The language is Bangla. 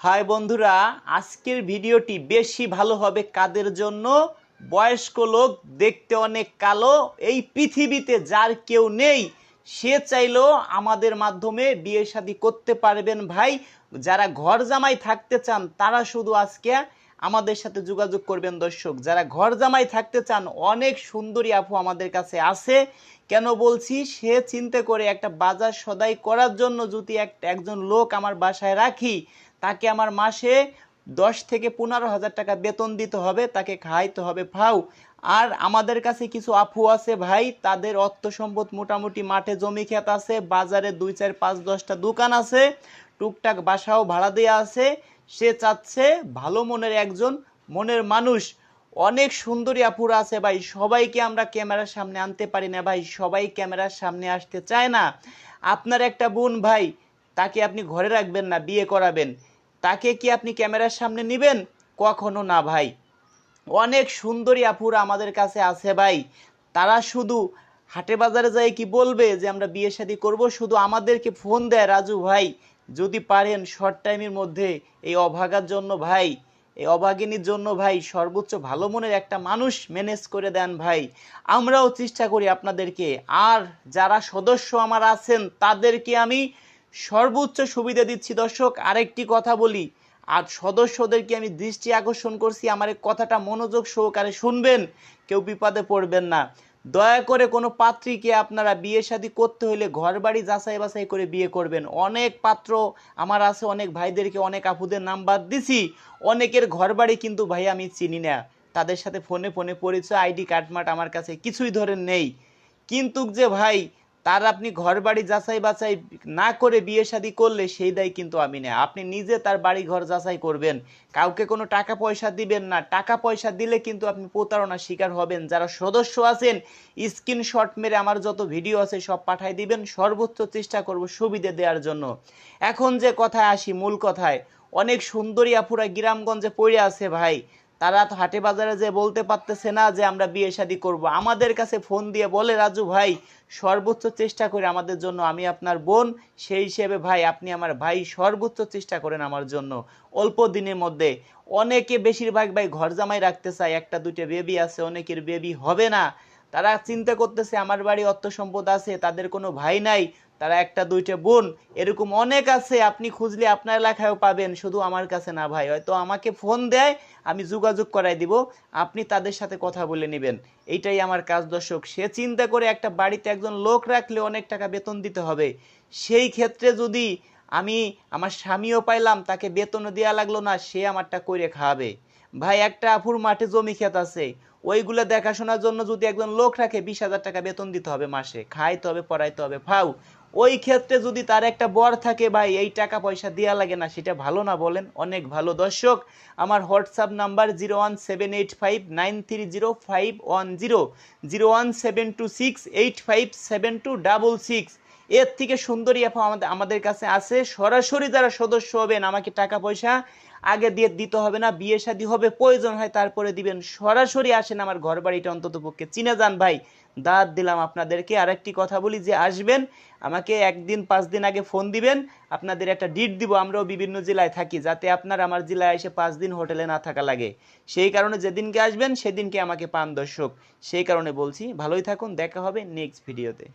হাই বন্ধুরা, আজকের ভিডিওটি বেশি ভালো হবে কাদের জন্য? বয়স্ক লোক দেখতে অনেক কালো, এই পৃথিবীতে যার কেউ নেই, সে চাইলেও আমাদের মাধ্যমে বিয়ে শাদী করতে পারবেন ভাই। যারা ঘর জামাই থাকতে চান, তারা শুধু আজকে আমাদের সাথে যোগাযোগ করবেন দর্শক। যারা ঘর জামাই থাকতে চান, অনেক সুন্দরী আপু আমাদের কাছে আছে। কেন বলছি? সে চিন্তা করে একটা বাজার সদাই করার জন্য যদি এক একজন লোক আমার বাসায় রাখি তাকে আমার মাসে দশ থেকে পনেরো হাজার টাকা বেতন দিতে হবে, তাকে খাইতে হবে। ফাও আর আমাদের কাছে কিছু আপু আছে ভাই, তাদের অর্থ সম্পদ মোটামুটি মাঠে জমি ক্ষেত আছে, বাজারে দুই চার পাঁচ দশটা দোকান আছে, টুকটাক বাসাও ভাড়া দেওয়া আছে। সে চাচ্ছে ভালো মনের একজন মনের মানুষ। অনেক সুন্দরী আপুরা আছে ভাই, সবাইকে আমরা ক্যামেরার সামনে আনতে পারি না ভাই, সবাই ক্যামেরার সামনে আসতে চায় না। আপনার একটা বোন ভাই তাকে আপনি ঘরে রাখবেন না, বিয়ে করাবেন। তাকে কি আপনি ক্যামেরার সামনে নেবেন? কখনো না ভাই। অনেক সুন্দরী আপুরা আমাদের কাছে আছে ভাই। তারা শুধু হাটে বাজারে যায় কি বলবে যে, আমরা বিয়ে শাদী করব? শুধু আমাদেরকে ফোন দেয়, রাজু ভাই। যদি পারেন শর্ট টাইমের মধ্যে এই অভাগার জন্য ভাই, এই অভাগিনীর জন্য ভাই, সর্বোচ্চ ভালো মনের একটা মানুষ ম্যানেজ করে দেন ভাই। আমরাও চেষ্টা করি আপনাদেরকে। আর যারা সদস্য আমার আছেন, তাদেরকে আমি সর্বোচ্চ সুবিধা দিচ্ছি, দর্শক। আরেকটি কথা বলি। আর সদস্যদেরকে আমি দৃষ্টি আকর্ষণ করছি, আমার কথাটা মনোযোগ সহকারে শুনবেন, কেউ বিপদে পড়বেন না। দয়া করে কোনো পাত্রীকে আপনারা বিয়ে শাদী করতে হলে ঘর বাড়ি যাচাই বাছাই করে বিয়ে করবেন। অনেক পাত্র আমার আছে, অনেক ভাইদেরকে অনেক আপুদের নাম্বার দিছি। অনেকের ঘর বাড়ি কিন্তু ভাই আমি চিনি না। তাদের সাথে ফোনে ফোনে পরিচয়, আইডি, কার্ড মাট আমার কাছে কিছুই ধরেন নেই। কিন্তু যে ভাই তার আপনি ঘর বাড়ি যাচাই বাছাই না করে বিয়ে শাদী করলে সেই দায় কিন্তু আমি না আপনি নিজে তার বাড়ি ঘর যাচাই করবেন। কাউকে কোনো টাকা পয়সা দিবেন না। টাকা পয়সা দিলে কিন্তু আপনি প্রতারণার শিকার হবেন। যারা সদস্য আছেন স্ক্রিনশট মেরে আমার যত ভিডিও আছে সব পাঠাই দিবেন। সর্বোচ্চ চেষ্টা করব সুবিধে দেওয়ার জন্য। এখন যে কথায় আসি, মূল কথায়, অনেক সুন্দরী আপুরা গ্রামগঞ্জে পড়ে আছে ভাই। তারা তো হাটে বাজারে যে বলতে পারতেছে না যে আমরা বিয়ে শাদী করব। আমাদের কাছে ফোন দিয়ে বলে, রাজু ভাই, সর্বোচ্চ চেষ্টা করে আমাদের জন্য আমি আপনার বোন, সেই হিসেবে ভাই, আপনি আমার ভাই, সর্বোচ্চ চেষ্টা করেন আমার জন্য। অল্প দিনের মধ্যে অনেকে বেশিরভাগ ভাই ঘর জামাই রাখতে চায়, একটা দুইটা বেবি আছে, অনেকের বেবি হবে না। তারা চিন্তা করতেছে, আমার বাড়ি অর্থ সম্পদ আছে, তাদের কোনো ভাই নাই তারা একটা, দুইটা বোন, এরকম অনেক আছে, আপনি খুঁজলে আপনার এলাকায়ও পাবেন, শুধু আমার কাছে না ভাই। হয়তো আমাকে ফোন দেয়, আমি যোগাযোগ করাই দিব, আপনি তাদের সাথে কথা বলে নেবেন। এইটাই আমার কাজ দর্শক। সে চিন্তা করে একটা বাড়িতে একজন লোক রাখলে অনেক টাকা বেতন দিতে হবে। সেই ক্ষেত্রে যদি আমি আমার স্বামীও পাইলাম, তাকে বেতনও দেওয়া লাগল না, সে আমারটা করে খাওয়াবে। ভাই, একটা আফুর মাঠে জমি ক্ষেত আছে। ওইগুলো দেখাশোনার জন্য যদি একজন লোক রাখে, বিশ হাজার টাকা বেতন দিতে হবে মাসে। খাইতে হবে, পড়াইতে হবে, ফাউ। ওই ক্ষেত্রে যদি তার একটা বর থাকে, ভাই, এই টাকা পয়সা দেওয়া লাগে না, সেটা ভালো না, বলেন। অনেক ভালো দর্শক। আমার WhatsApp number zero one seven eight five nine three zero five one zero zero one seven two six eight five seven two double six. এর থেকে সুন্দরী আপা আমাদের আমাদের কাছে আছে। সরাসরি যারা সদস্য হবেন, আমাকে টাকা পয়সা আগে দিয়ে দিতে হবে না, বিয়ে শাদী হবে, প্রয়োজন হয় তারপরে দিবেন। সরাসরি আসেন আমার ঘর বাড়িটা অন্তত পক্ষে। চিনে যান ভাই, দাঁত দিলাম আপনাদেরকে। আরেকটি কথা বলি, যে আসবেন, আমাকে একদিন, পাঁচ দিন আগে ফোন দিবেন। আপনাদের একটা ডিট দিব, আমরাও বিভিন্ন জেলায় থাকি, যাতে আপনার আমার জেলায় এসে পাঁচ দিন হোটেলে না থাকা লাগে। সেই কারণে যেদিনকে আসবেন, সেদিনকে আমাকে পান দর্শক। সেই কারণে বলছি, ভালোই থাকুন, দেখা হবে নেক্সট ভিডিওতে